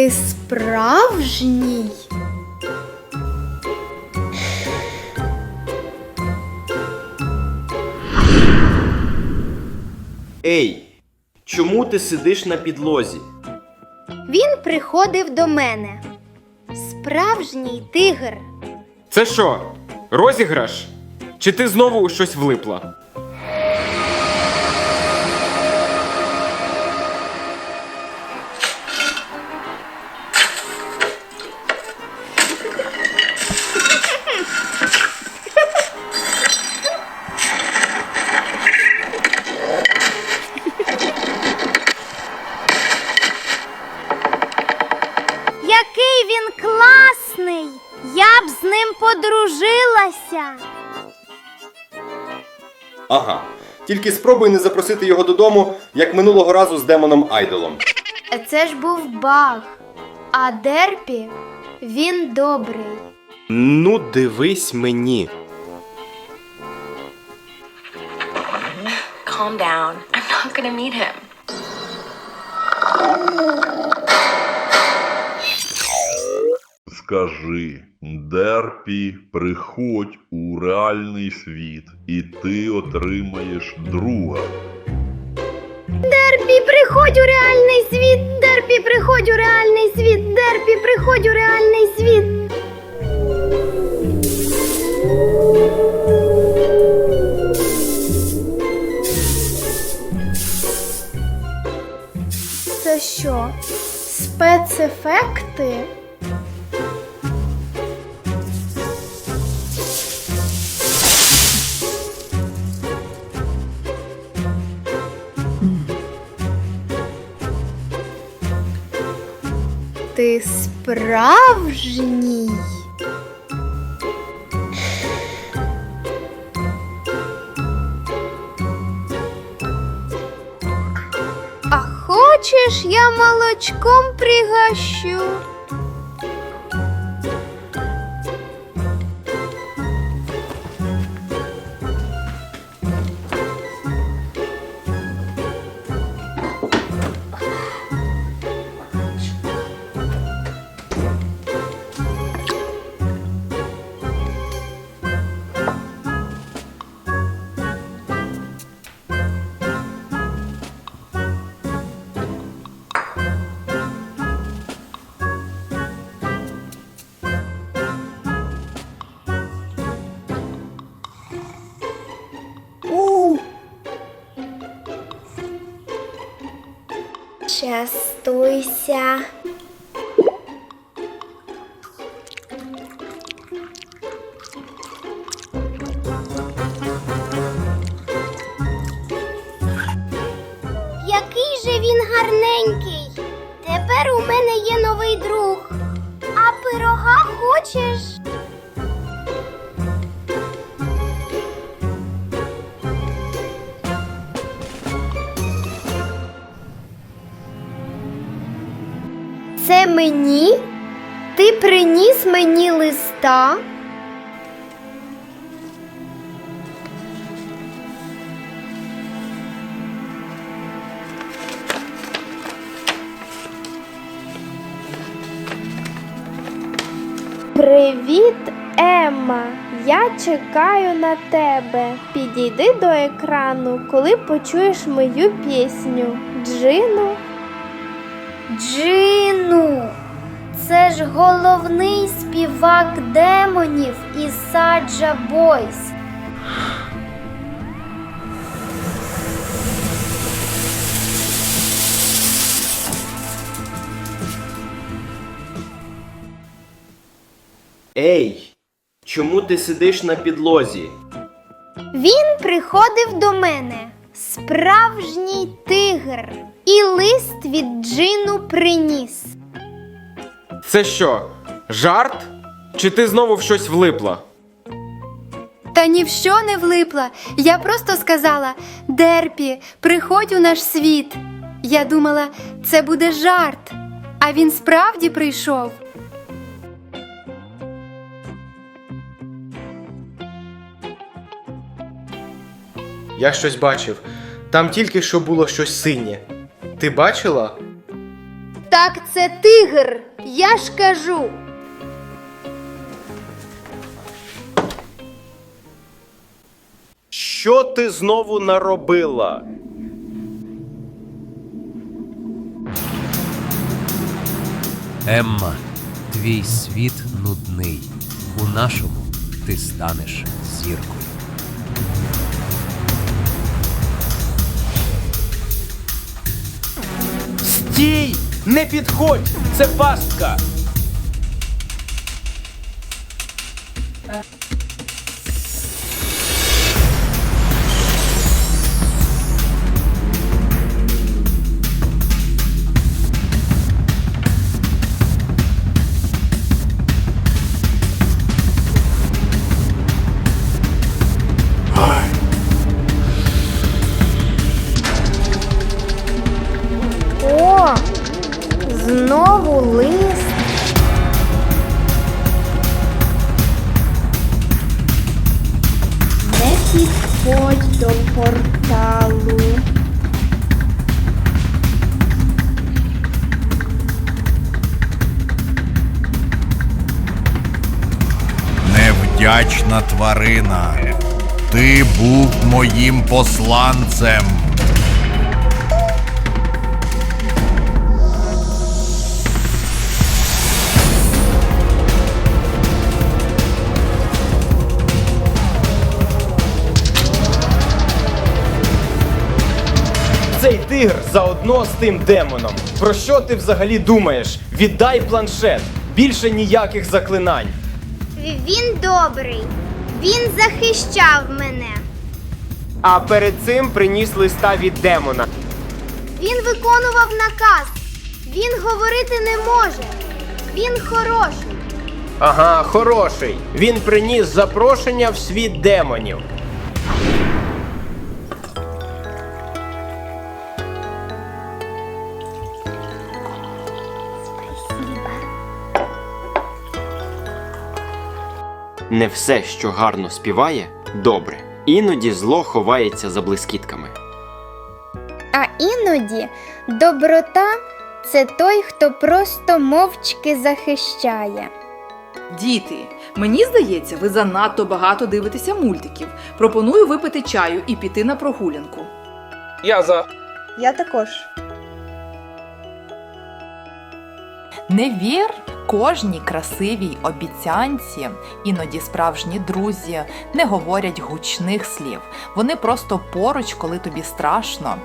Ти справжній? Ей, чому ти сидиш на підлозі? Він приходив до мене. Справжній тигр. Це що? Розіграш? Чи ти знову у щось влипла? Подружилася. Ага. Тільки спробуй не запросити його додому, як минулого разу з демоном Айдолом. Це ж був баг. А Дерпі він добрий. Ну, дивись мені. Calm down. I'm not gonna meet him. Скажи, Дерпі, приходь у реальний світ, і ти отримаєш друга. Дерпі, приходь у реальний світ! Дерпі, приходь у реальний світ! Дерпі, приходь у реальний світ! Це що? Спецефекти? Ти справжній? А хочеш, я молочком пригощу? Частуйся. Який же він гарненький. Тепер у мене є новий друг. А пирога хочеш? Це мені? Ти приніс мені листа? Привіт, Емма. Я чекаю на тебе. Підійди до екрану, коли почуєш мою пісню. Джину. Джину. Це ж головний співак демонів із Саджа Бойс. Ей, чому ти сидиш на підлозі? Він приходив до мене, справжній тигр, лист від Джину приніс. Це що? Жарт? Чи ти знову в щось влипла? Та ні в що не влипла. Я просто сказала: Дерпі, приходь у наш світ. Я думала, це буде жарт. А він справді прийшов. Я щось бачив. Там тільки що було щось синє. Ти бачила? Так це тигр, я ж кажу. Що ти знову наробила? Емма, твій світ нудний. У нашому ти станеш зіркою. Стій! Не підходь! Це пастка! Невдячна тварина. Ти був моїм посланцем. Цей тигр заодно з тим демоном. Про що ти взагалі думаєш? Віддай планшет. Більше ніяких заклинань. Він добрий. Він захищав мене. А перед цим приніс листа від демона. Він виконував наказ. Він говорити не може. Він хороший. Ага, хороший. Він приніс запрошення в світ демонів. Не все, що гарно співає, добре. Іноді зло ховається за блискітками. А іноді доброта це той, хто просто мовчки захищає. Діти, мені здається, ви занадто багато дивитеся мультиків. Пропоную випити чаю і піти на прогулянку. Я за. Я також. Не вір кожній красивій обіцянці, іноді справжні друзі не говорять гучних слів. Вони просто поруч, коли тобі страшно.